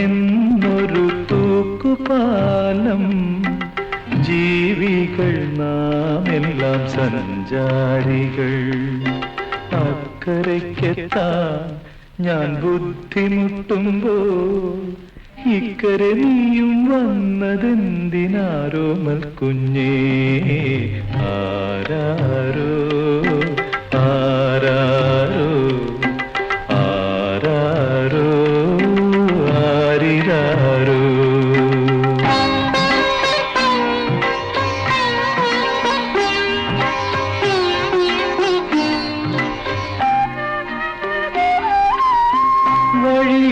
നിന്നൊരു തൂക്കുപാലം. ജീവികൾ നാം എല്ലാം സഞ്ചാരികൾ. അക്കരയ്ക്കെത്താൻ ഞാൻ ബുദ്ധിമുട്ടുമ്പോ ഇക്കരനിയും വന്നതെന്തിനാരോ മൽക്കുഞ്ഞേ? ആരാരോ ആരിരാരോ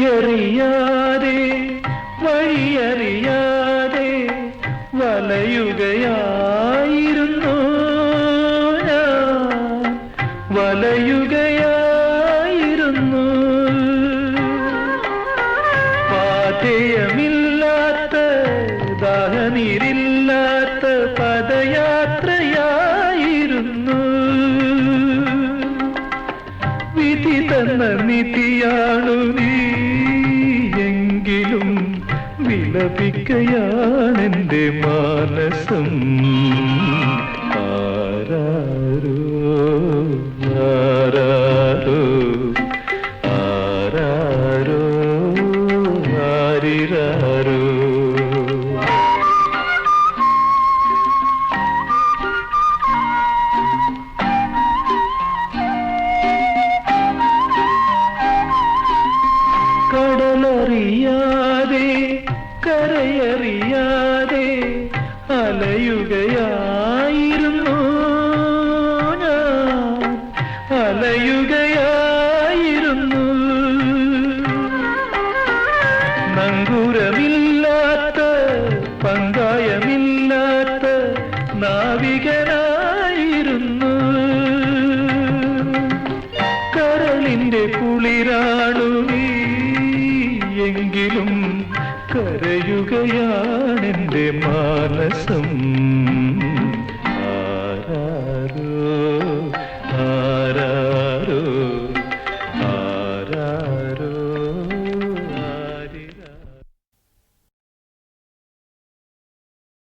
വഴിയറിയാതെ വഴിയറിയാതെ വലയുകയായിരുന്നു ഞാൻ. പാതയമില്ലാത്ത ദാഹനീരില്ലാത്ത പദയാത്രയായിരുന്നു. വിധി തന്ന നിധിയാണു നീ എങ്കിലും വിലപിക്കയാണെന്റെ മാനസം. ആരാരോ చేరారు கடலறியாதே கரையறியாதே அலையுகையா നങ്കൂരമില്ലാത്ത പങ്കായമില്ലാത്ത നാവികനായിരുന്നു. കരളിന്റെ കുളിരാണു എങ്കിലും കരയുകയാണെന്റെ മാനസം.